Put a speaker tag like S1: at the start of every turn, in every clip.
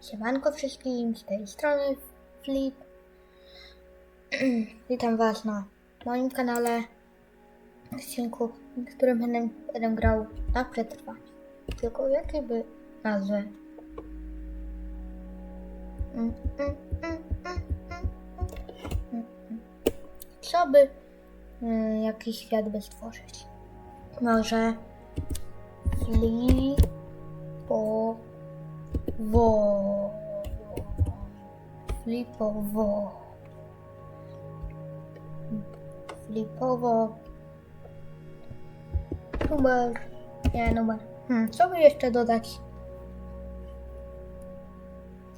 S1: Siemanko wszystkim, z tej strony Flip. Witam Was na moim kanale, odcinku, w którym będę, będę grał na przetrwanie. Tylko jakie by mm. Co by y, jakiś świat by stworzyć? Może Flipo wo. Flipowo. Flipowo. Numer. Nie numer. Hmm, co by jeszcze dodać?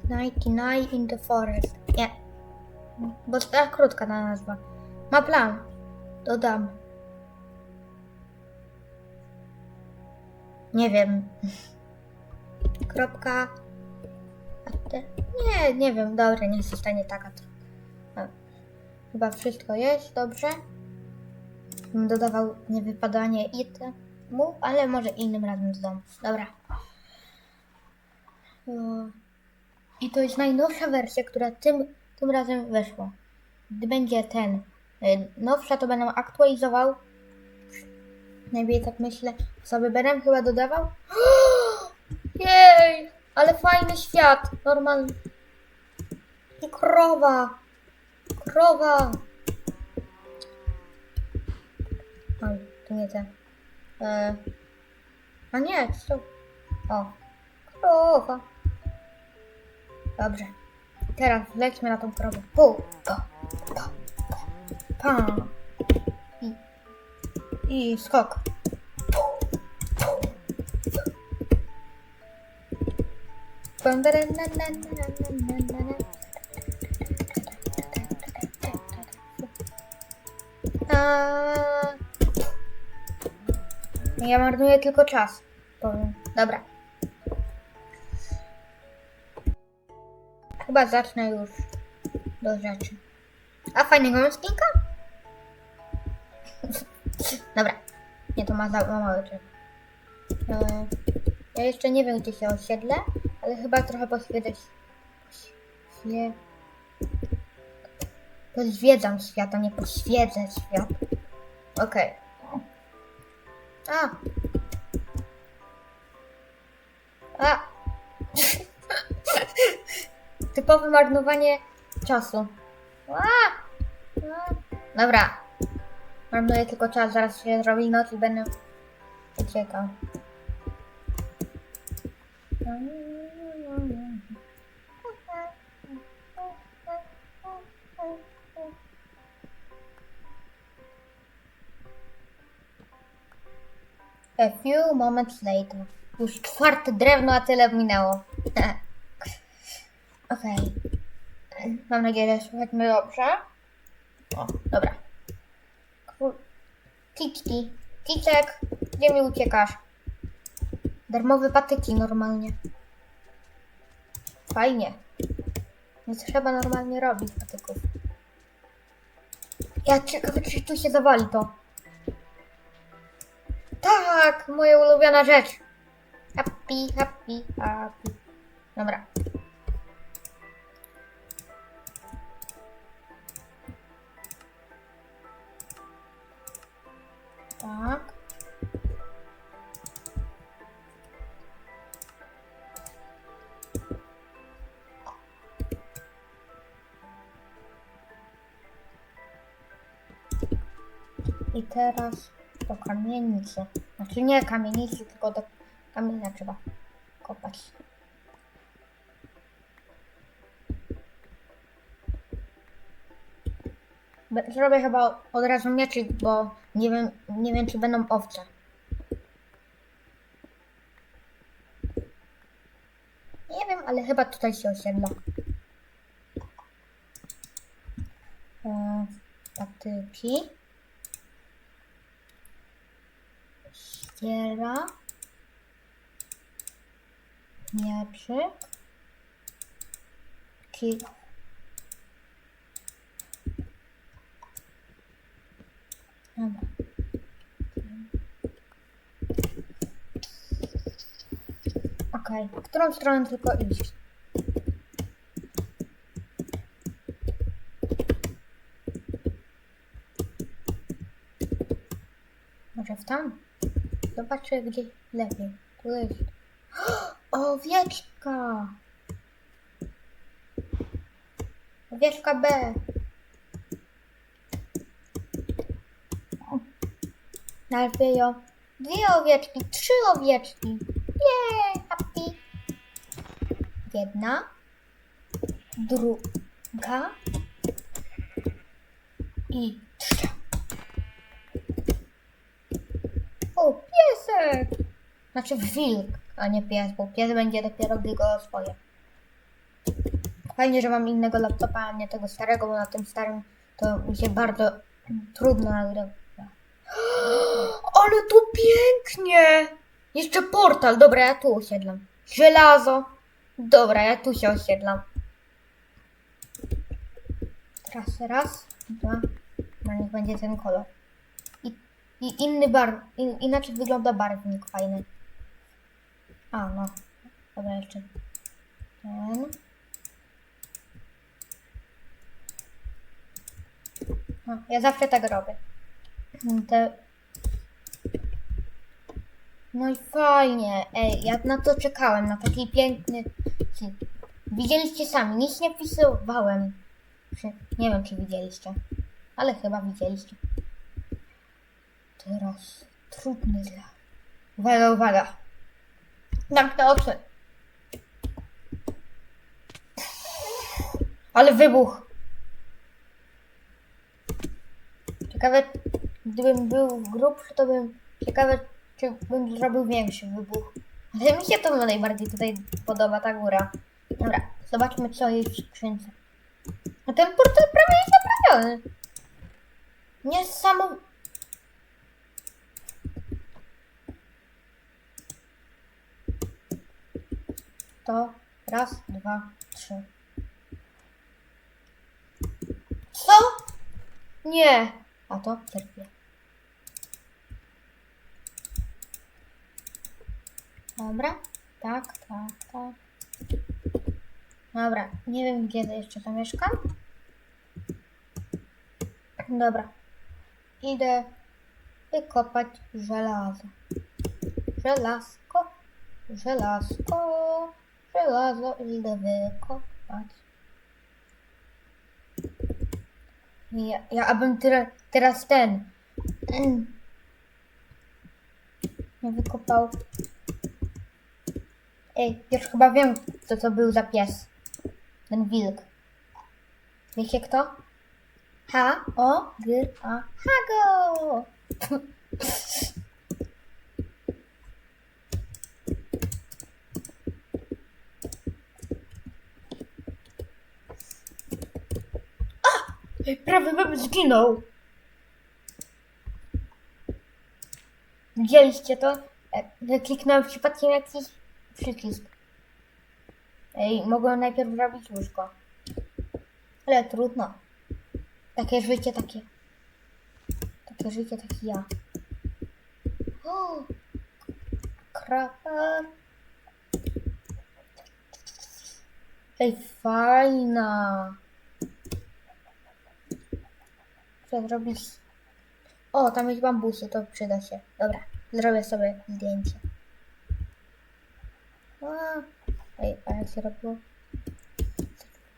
S1: 99 in the forest. Nie. Bo to ta krótka ta nazwa. Ma plan. Dodam. Nie wiem. Kropka. Nie, nie wiem, dobra, niech zostanie taka. no. Chyba wszystko jest, dobrze. Bym dodawał niewypadanie i mu, ale może innym razem dodam. Dobra. No. I to jest najnowsza wersja, która tym, tym razem weszła. Gdy będzie ten y, nowsza, to będę aktualizował. Najmniej tak myślę. Sobie będę chyba dodawał. Ale fajny świat, normalny. I krowa, krowa. Oj, to nie ten. E, a nie, co? O, krowa. Dobrze. Teraz lećmy na tą krowę. Po, po, pa. I, i skok. Ja marnuję tylko czas. Powiem. Dobra. Chyba zacznę już do rzeczy. A fajnego mam skinka? Dobra. Nie, to ma za ma mały czas. E, Ja jeszcze nie wiem, gdzie się osiedlę, ale chyba trochę poświedzę. Nie. Pozwiedzam świat, a nie poświedzę świat. Okej. A. A. Typowe marnowanie czasu. A. A. Dobra. Marnuję tylko czas, zaraz się zrobi noc i będę uciekał. A few moments later. Już czwarte drewno, a tyle minęło. Okej. Mam nadzieję, że słychać mnie dobrze. O, dobra. Kicki. Kicek, gdzie mi uciekasz? Darmowe patyki normalnie. Fajnie. Nie trzeba normalnie robić patyków. Ja ciekawe, czy tu się zawali to. Tak, moja ulubiona rzecz. Happy, happy, happy. Dobra. Tak. I teraz do kamienicy. Znaczy nie kamienicy, tylko do kamienia trzeba kopać. Zrobię chyba od razu mieczyk, bo nie wiem, nie wiem czy będą owce. Nie wiem, ale chyba tutaj się osiedla. E, patyki. Sakiera. Mieczyk. Kik. Dobra. Okej, okay. w którą stronę tylko iść? Może w tam? Zobaczę gdzie lepiej. Tu jest. Owieczka! Owieczka B. Najpierw dwie owieczki, trzy owieczki. Jej, happy. Jedna, druga i piesek! Znaczy wilk, a nie pies, bo pies będzie dopiero gdy go swoje. Fajnie, że mam innego laptopa, a nie tego starego, bo na tym starym to mi się bardzo trudno nagrywa. Ale tu pięknie! Jeszcze portal, dobra, ja tu osiedlam. Żelazo. Dobra, ja tu się osiedlam. Teraz raz, dwa, no niech będzie ten kolor. I, inny bar, in, inaczej wygląda barwnik fajny. A, no. Dobra, jeszcze ten. No, ja zawsze tak robię. Te... No i fajnie. Ej, ja na to czekałem, na taki piękny. Widzieliście sami, nic nie wpisywałem. Czy, nie wiem, czy widzieliście, ale chyba widzieliście. Teraz trudny dla. Uwaga, uwaga. Zamknę oczy. Ale wybuch. Ciekawe, gdybym był grubszy, to bym. Ciekawe, czy bym zrobił większy wybuch. Ale mi się to najbardziej tutaj podoba, ta góra. Dobra, zobaczmy, co jest w skrzynce. A ten portal prawie jest naprawiony. Niesamowite. To raz, dwa, trzy. Co? Nie. A to cierpię. Dobra. Tak, tak, tak. Dobra. Nie wiem, gdzie jeszcze zamieszkam. Dobra. Idę wykopać żelazo. Żelazko. Żelazko. Żelazo idę wykopać. Ja, ja abym tyra, teraz ten. Nie wykopał. Ej, już chyba wiem, co to był za pies. Ten wilk. Wiecie kto? H, O, G, A, Hago! Ej, prawie bym zginął. Widzieliście to? E, Kliknąłem przypadkiem jakiś przycisk. Ej, mogłem najpierw zrobić łóżko. Ale trudno. Takie życie, takie. Takie życie, taki ja. O! Kraper. Ej, fajna. Co zrobić? O, tam jest bambusy, to przyda się. Dobra, zrobię sobie zdjęcie. A, ej, a jak się robiło?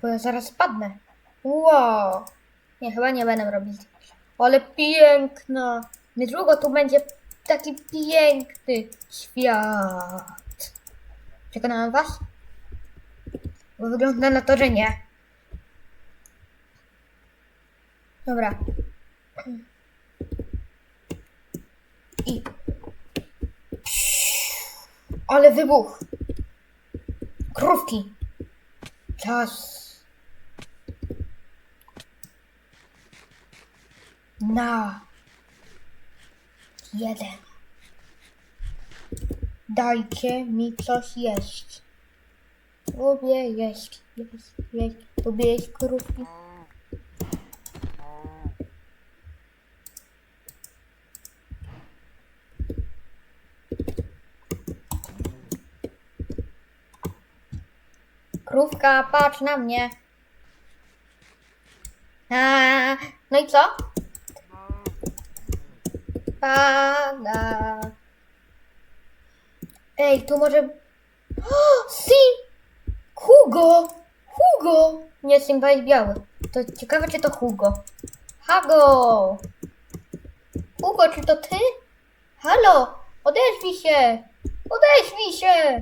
S1: Bo ja zaraz spadnę. Wow! Nie, chyba nie będę robić. Ale piękna! Niedługo tu będzie taki piękny świat. Przekonałem was? Bo wygląda na to, że nie. Dobra. I. Ale wybuch! Krówki! Czas. Na. Jeden. Dajcie mi coś jeść. Lubię jeść, jeść, jeść. Lubię jeść krówki. Krówka, patrz na mnie. A, no i co? spada. Ej, tu może... O! Hugo! Hugo! Nie, Simba jest biały. To ciekawe, czy to Hugo. Hago! Hugo, czy to ty? Halo! Odezwij się! Odezwij się!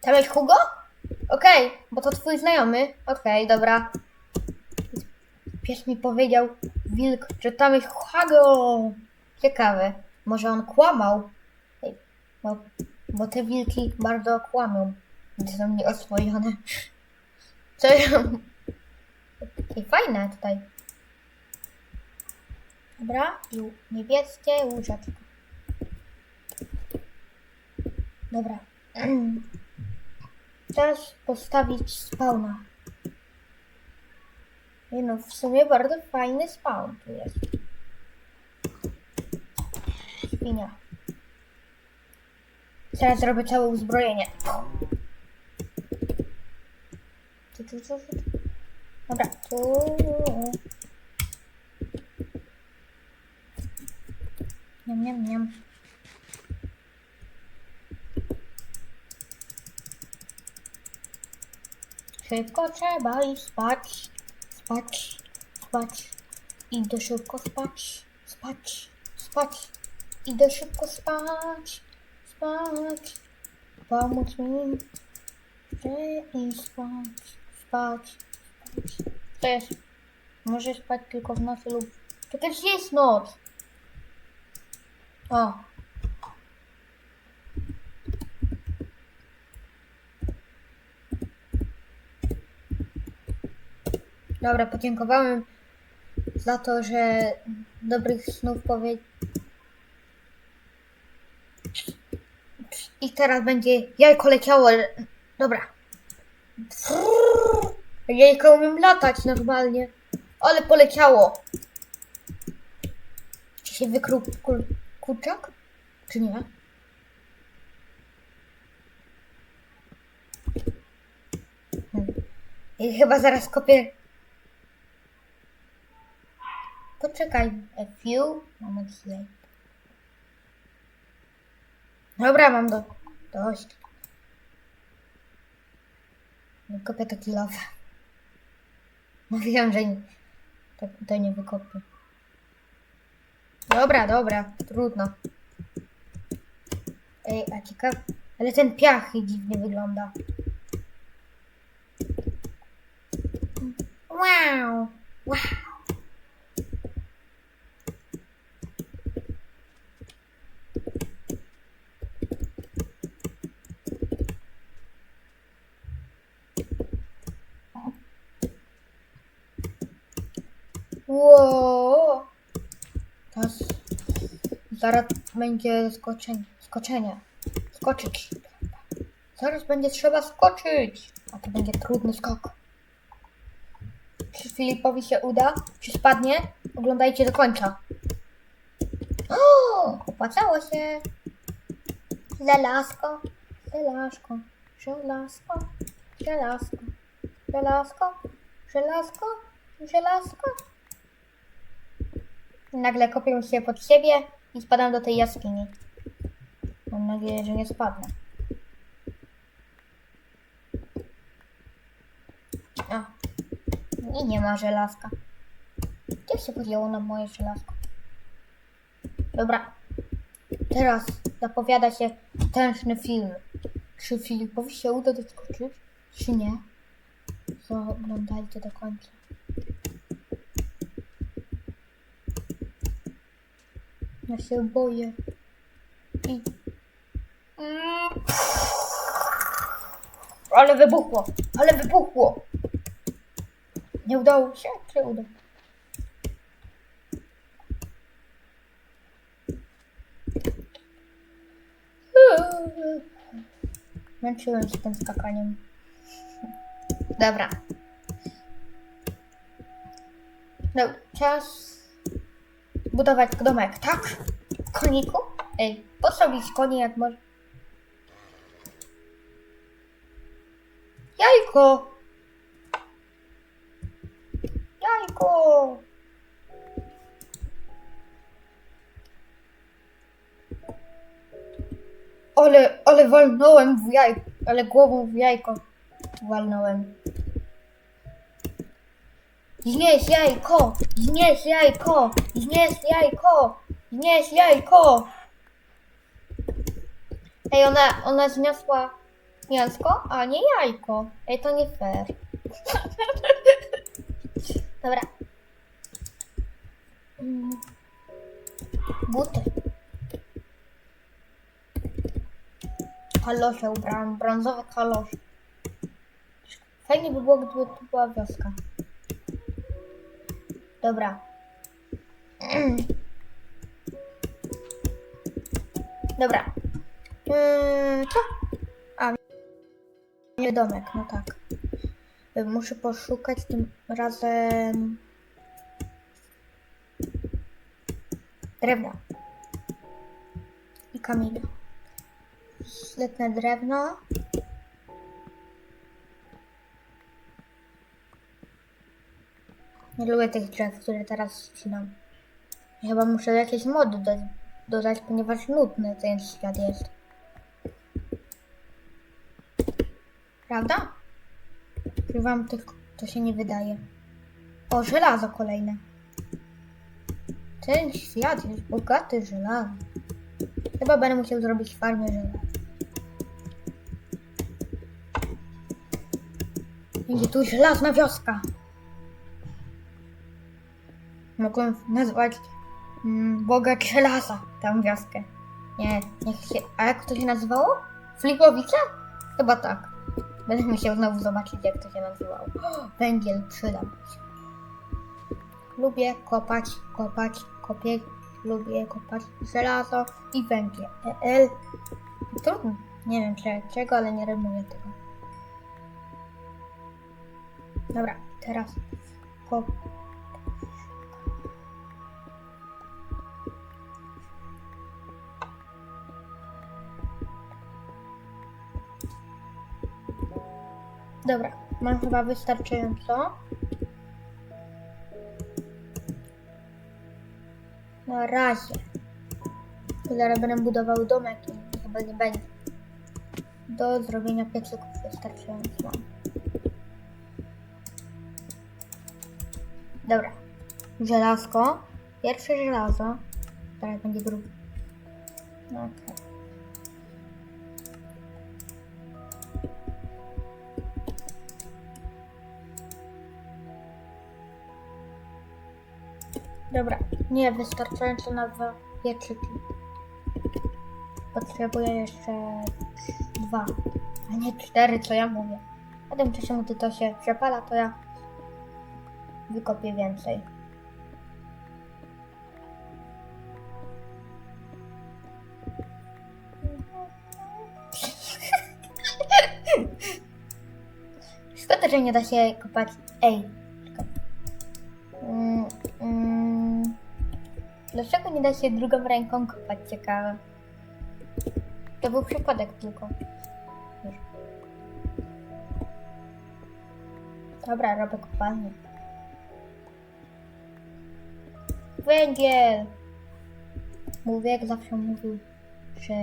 S1: Tam jest Hugo? Okej, bo to twój znajomy. Okej, dobra. Pies mi powiedział, wilk, że tam jest Hago. Ciekawe, może on kłamał? Ej, Bo, bo te wilki bardzo kłamią, gdy są nieoswojone. Co ja... Takie fajne tutaj. Dobra, i niebieskie łóżeczko. Dobra. Teraz postawić spawna. Nie no, w sumie bardzo fajny spawn tu jest. Świnia. Teraz zrobię całe uzbrojenie. Dobra, tu. Niam, niam, niam. Szybko trzeba iść spać, spać, spać. Idę szybko spać, spać, spać. Idę szybko spać, spać. Pomóc mi. Chcę iść spać, spać, spać. To jest. Może spać tylko w nocy lub... Też jest noc. O. Dobra, podziękowałem za to, że dobrych snów powie... I teraz będzie jajko leciało. Dobra. Jajko umiem latać normalnie. Ale poleciało. Czy się wykrył kur kurczak? Czy nie? Hmm. I chyba zaraz kopię Poczekaj, a few moments later. Dobra, mam do... dość. Nie kopię to kilowe. Mówiłem, że nie, tak tutaj nie wykopię. Dobra, dobra, trudno. Ej, a ciekawe, ale ten piach dziwnie wygląda. Wow. Wow. Teraz zaraz będzie skoczenie. Skoczenie. Skoczyć. Zaraz będzie trzeba skoczyć. A to będzie trudny skok. Czy Filipowi się uda? Czy spadnie? Oglądajcie do końca. O, opłacało się. Żelazko. Żelazko. Żelazko. Żelazko. Żelazko. Żelazko. Żelazko. Nagle kopię się pod siebie i spadam do tej jaskini. Mam nadzieję, że nie spadnę. A. I nie ma żelazka. Gdzie się podziało na moje żelazko? Dobra. Teraz zapowiada się tężny film. Czy Filipowi się uda doskoczyć, czy nie? To oglądajcie do końca. Ja się boję. I... Mm. Ale wybuchło! Ale wybuchło! Nie udało się? Czy uda? Męczyłem się tym skakaniem. Dobra. No, czas budować domek, tak? Koniku? Ej, po co robić konie jak może... Jajko! Jajko! Ale, ale walnąłem w jajko, ale głową w jajko walnąłem. Znieś jajko! Znieś jajko! Znieś jajko! Znieś jajko! Ej, ona, ona zniosła mięsko, a nie jajko. Ej, to nie fair. Dobra. Buty. Kalosze ubrałam, brązowe kalosze. Fajnie by było, gdyby tu była wioska. Dobra. Dobra. Eee, co? A, nie domek, no tak. Muszę poszukać tym razem drewna i kamienia. Letne drewno. Nie lubię tych drzew, które teraz ścinam. Chyba muszę jakieś mody do, dodać, ponieważ nudny ten świat jest. Prawda? Czy wam tylko to się nie wydaje? O, żelazo kolejne. Ten świat jest bogaty żelazem. Chyba będę musiał zrobić farmę żelaza. Będzie tu żelazna wioska. Mogłem nazwać mm, bogacz żelaza tę wioskę. Nie, niech się... A jak to się nazywało? Fligowice? Chyba tak. Będę musiał znowu zobaczyć, jak to się nazywało. Węgiel przydał mi się. Lubię kopać, kopać, kopię. Lubię kopać żelazo i węgiel. EL. Trudno. Nie wiem cze- czego, ale nie rymuję tego. Dobra, teraz kop. Dobra, mam chyba wystarczająco. Na razie. Zaraz będę budował domek i chyba nie będzie. Do zrobienia piecyków wystarczająco mam. Dobra. Żelazko. Pierwsze żelazo. Teraz będzie drugie. Okej. Dobra, nie wystarczająco na dwa pieczyki. Potrzebuję jeszcze dwa, a nie cztery, co ja mówię. A w tym czasie, gdy to się przepala, to ja wykopię więcej. Szkoda, że nie da się kopać. Ej. Mm, mm, dlaczego nie da się drugą ręką kopać? Ciekawe. To był przypadek tylko. Dobra, robię kopalnię. Węgiel! Mówię, jak zawsze mówił, że,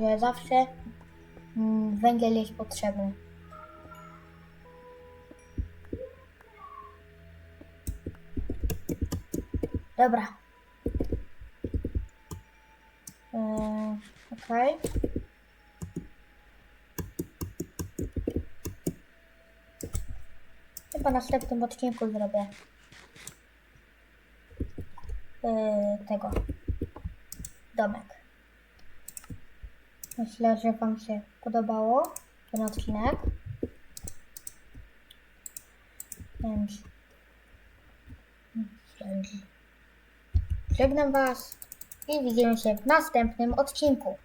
S1: że zawsze mm, węgiel jest potrzebny. Dobra. Yy, Okej. Chyba w następnym odcinku zrobię yy, tego domek. Myślę, że Wam się podobało ten odcinek. Więc Żegnam Was i widzimy się w następnym odcinku.